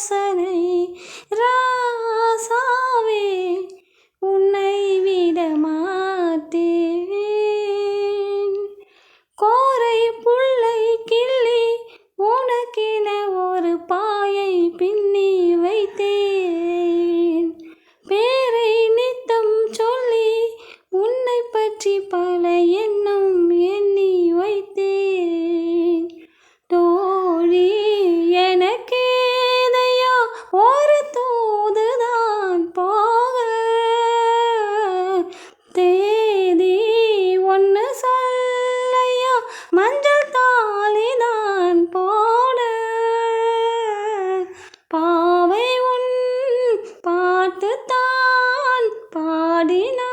யோசனை மஞ்சள் தாலி நான் போட பாவை உன் பாட்டுத்தான் பாடினான்